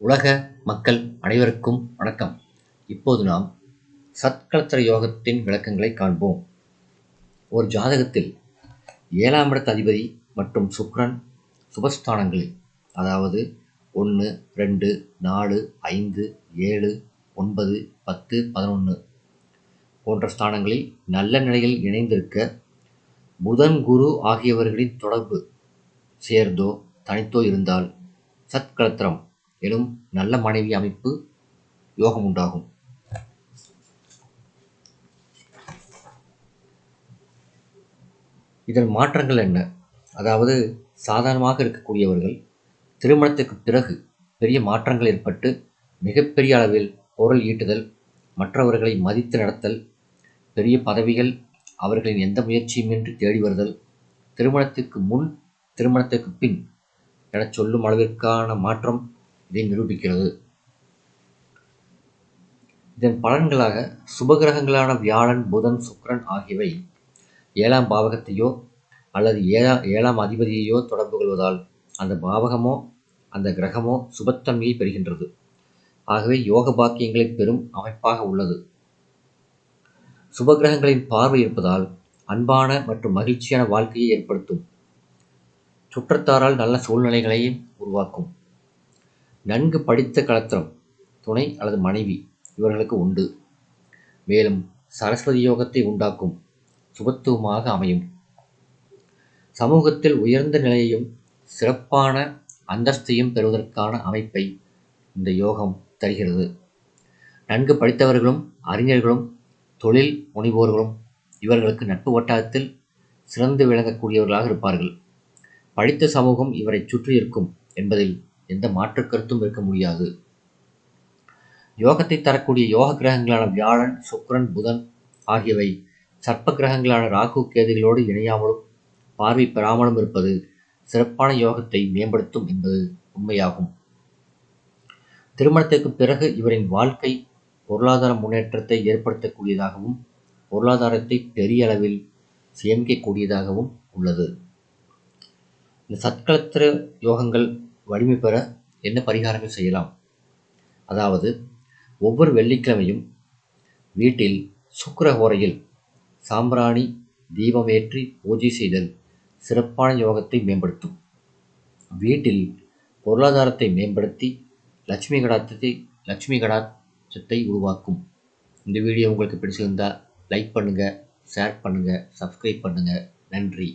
உலக மக்கள் அனைவருக்கும் வணக்கம். இப்போது நாம் சத்கலத்திர யோகத்தின் விளக்கங்களை காண்போம். ஒரு ஜாதகத்தில் ஏழாம் இடத்த அதிபதி மற்றும் சுக்ரன் சுபஸ்தானங்களில் அதாவது ஒன்று ரெண்டு நாலு ஐந்து ஏழு ஒன்பது பத்து பதினொன்று போன்ற ஸ்தானங்களில் நல்ல நிலையில் இணைந்திருக்க புதன் குரு ஆகியவர்களின் தொடர்பு சேர்ந்தோ தனித்தோ இருந்தால் சத்கலத்திரம் எனும் நல்ல மனைவி அமைப்பு யோகம் உண்டாகும். இதன் மாற்றங்கள் என்ன? அதாவது சாதாரணமாக இருக்கக்கூடியவர்கள் திருமணத்துக்கு பிறகு பெரிய மாற்றங்கள் ஏற்பட்டு மிகப்பெரிய அளவில் பொருள் ஈட்டுதல் மற்றவர்களை மதித்து நடத்தல் பெரிய பதவிகள் அவர்களின் எந்த முயற்சியுமின்றி தேடி வருதல் திருமணத்துக்கு முன் திருமணத்துக்கு பின் என சொல்லும் அளவிற்கான மாற்றம் இதை நிரூபிக்கிறது. இதன் பலன்களாக சுபகிரகங்களான வியாழன் புதன் சுக்கரன் ஆகியவை ஏழாம் பாவகத்தையோ அல்லது ஏழா ஏழாம் அதிபதியையோ தொடர்பு கொள்வதால் அந்த பாவகமோ அந்த கிரகமோ சுபத்தன்மையை பெறுகின்றது. ஆகவே யோக பாக்கியங்களை பெறும் அமைப்பாக உள்ளது. சுபகிரகங்களின் பார்வை இருப்பதால் அன்பான மற்றும் மகிழ்ச்சியான வாழ்க்கையை ஏற்படுத்தும் சுற்றத்தாரால் நல்ல சூழ்நிலைகளையும் உருவாக்கும். நன்கு படித்த கலத்திரம் துணை அல்லது மனைவி இவர்களுக்கு உண்டு. மேலும் சரஸ்வதி யோகத்தை உண்டாக்கும் சுபத்துவமாக அமையும். சமூகத்தில் உயர்ந்த நிலையையும் சிறப்பான அந்தஸ்தையும் பெறுவதற்கான அமைப்பை இந்த யோகம் தருகிறது. நன்கு படித்தவர்களும் அறிஞர்களும் தொழில் முனைவோர்களும் இவர்களுக்கு நட்பு வட்டாரத்தில் சிறந்து விளங்கக்கூடியவர்களாக இருப்பார்கள். படித்த சமூகம் இவரை சுற்றியிருக்கும் என்பதில் எந்த மாற்று கருத்தும் இருக்க முடியாது. யோகத்தை தரக்கூடிய யோக கிரகங்களான வியாழன் சுக்கரன் புதன் ஆகியவை சர்ப்ப கிரகங்களான ராகு கேதுகளோடு இணையாமலும் பார்வை பெறாமலும் இருப்பது சிறப்பான யோகத்தை மேம்படுத்தும் என்பது உண்மையாகும். திருமணத்திற்கு பிறகு இவரின் வாழ்க்கை பொருளாதார முன்னேற்றத்தை ஏற்படுத்தக்கூடியதாகவும் பொருளாதாரத்தை பெரிய அளவில் சேமிக்கக்கூடியதாகவும் உள்ளது. இந்த சத்கலத்திர யோகங்கள் வலிமை பெற என்ன பரிகாரங்கள் செய்யலாம்? அதாவது ஒவ்வொரு வெள்ளிக்கிழமையும் வீட்டில் சுக்கர ஹோரையில் சாம்பிராணி தீபமேற்றி பூஜை செய்தல் சிறப்பான யோகத்தை மேம்படுத்தும். வீட்டில் பொருளாதாரத்தை மேம்படுத்தி லட்சுமி கடாத்தத்தை லட்சுமி கடாச்சத்தை உருவாக்கும். இந்த வீடியோ உங்களுக்கு பிடிச்சிருந்தால் லைக் பண்ணுங்கள் ஷேர் பண்ணுங்கள் சப்ஸ்கிரைப் பண்ணுங்கள் நன்றி.